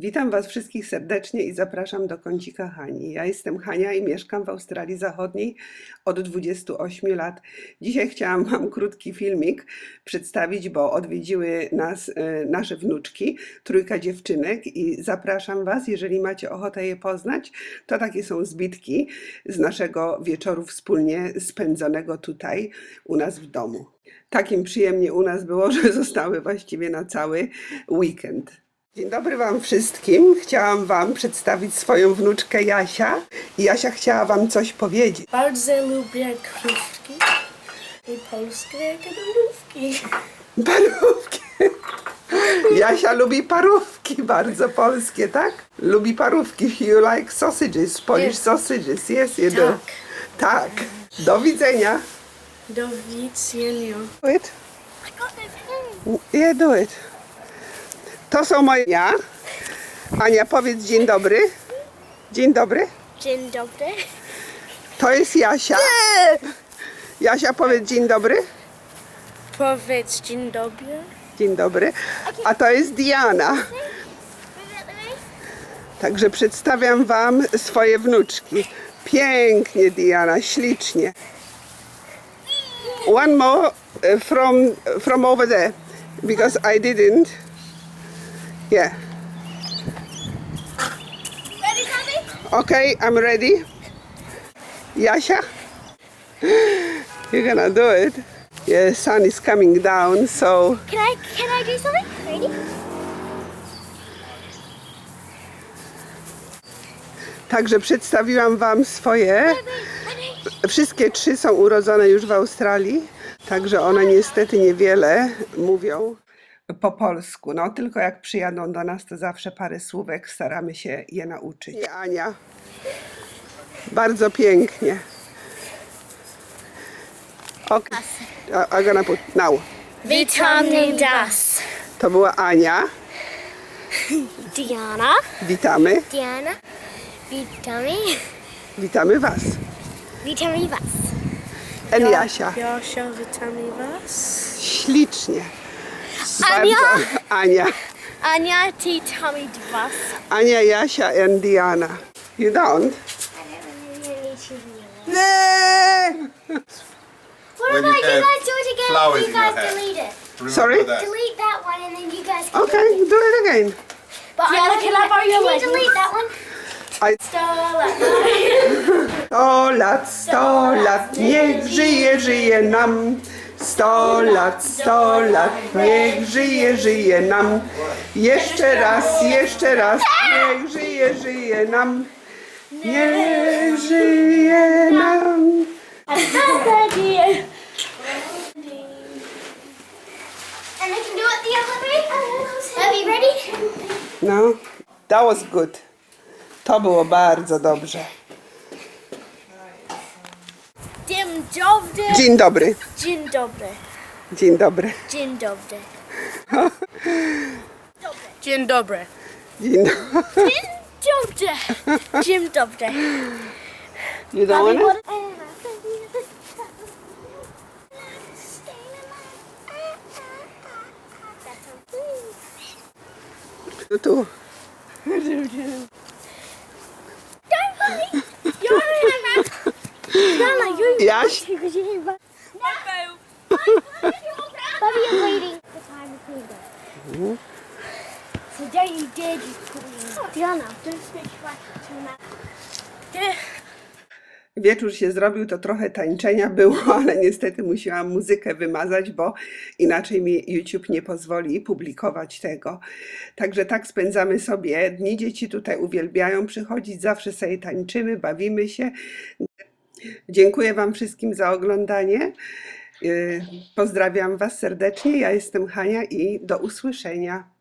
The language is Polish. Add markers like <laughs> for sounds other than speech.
Witam Was wszystkich serdecznie i zapraszam do kącika Hani. Ja jestem Hania i mieszkam w Australii Zachodniej od 28 lat. Dzisiaj chciałam Wam krótki filmik przedstawić, bo odwiedziły nas e, nasze wnuczki, trójka dziewczynek i zapraszam Was, jeżeli macie ochotę je poznać, to takie są zbitki z naszego wieczoru wspólnie spędzonego tutaj u nas w domu. Takim przyjemnie u nas było, że <laughs> zostały właściwie na cały weekend. Dzień dobry Wam wszystkim. Chciałam Wam przedstawić swoją wnuczkę Jasia. I Jasia chciała Wam coś powiedzieć. Bardzo lubię krówki i polskie krówki. Parówki. Jasia lubi parówki, bardzo polskie, tak? Lubi parówki. You like sausages, Polish Yes. sausages. Yes, you do. Tak. Tak. Do widzenia. Do widzenia. Do it. Yeah, do it. To są moje... Ja. Ania, powiedz dzień dobry. Dzień dobry. Dzień dobry. To jest Jasia. Jasia, powiedz dzień dobry. Powiedz dzień dobry. Dzień dobry. A to jest Diana. Także przedstawiam Wam swoje wnuczki. Pięknie, Diana, ślicznie. One more uh, from, from over there, because I didn't. Yeah. Ready, Tommy? Okay, I'm ready. Yasia? <gasps> You're gonna do it. Yeah, sun is coming down, so Can I can I do something? Ready? Także przedstawiłam Wam swoje. Wszystkie trzy są urodzone już w Australii, także one niestety niewiele mówią po polsku. No tylko jak przyjadą do nas, to zawsze parę słówek staramy się je nauczyć. I Ania. Bardzo pięknie. Okay. I'm gonna put now. Vitamin Das. To była Ania. Diana. Witamy. Diana. Vitamin. Witamy Was. Vitamin Was. En Jasia. Josia, witamy was. Ślicznie. Ania. Anya, Anya, Ania T. Tommy Was. Ania, Jasia and Diana. You don't? Nee! What When about you you have guys do it again? flowers you in your guys hair. delete it. Remember Sorry? that. Delete that one and then you guys can Okay, do it again. But Diana, Ania, can I borrow your Can you leggings? delete that one? I... Sto lat, sto lat, niech żyje, żyje nam. Sto lat, sto lat, niech żyje, żyje nam. Jeszcze raz, jeszcze raz, niech żyje, żyje nam. Niech żyje nam. And I can do it the other way. Are you ready? No, that was good. To było bardzo dobrze. Dobry. Dzień dobry. Dzień dobry. Dzień dobry. Dzień dobry. Dzień dobry. Dzień dobry. Dzień dobry. Dzień dobry. You don't want it? Tu, tu. Jaś? Bobby is waiting the time to clean them. So there you did. You clean. Diana, don't speak back to my Wieczór się zrobił, to trochę tańczenia było, <laughs> ale niestety musiałam muzykę wymazać, bo inaczej mi YouTube nie pozwoli publikować tego. Także tak spędzamy sobie dni. Dzieci tutaj uwielbiają przychodzić, zawsze sobie tańczymy, bawimy się. Dziękuję Wam wszystkim za oglądanie. Yy, Pozdrawiam Was serdecznie. Ja jestem Hania i do usłyszenia.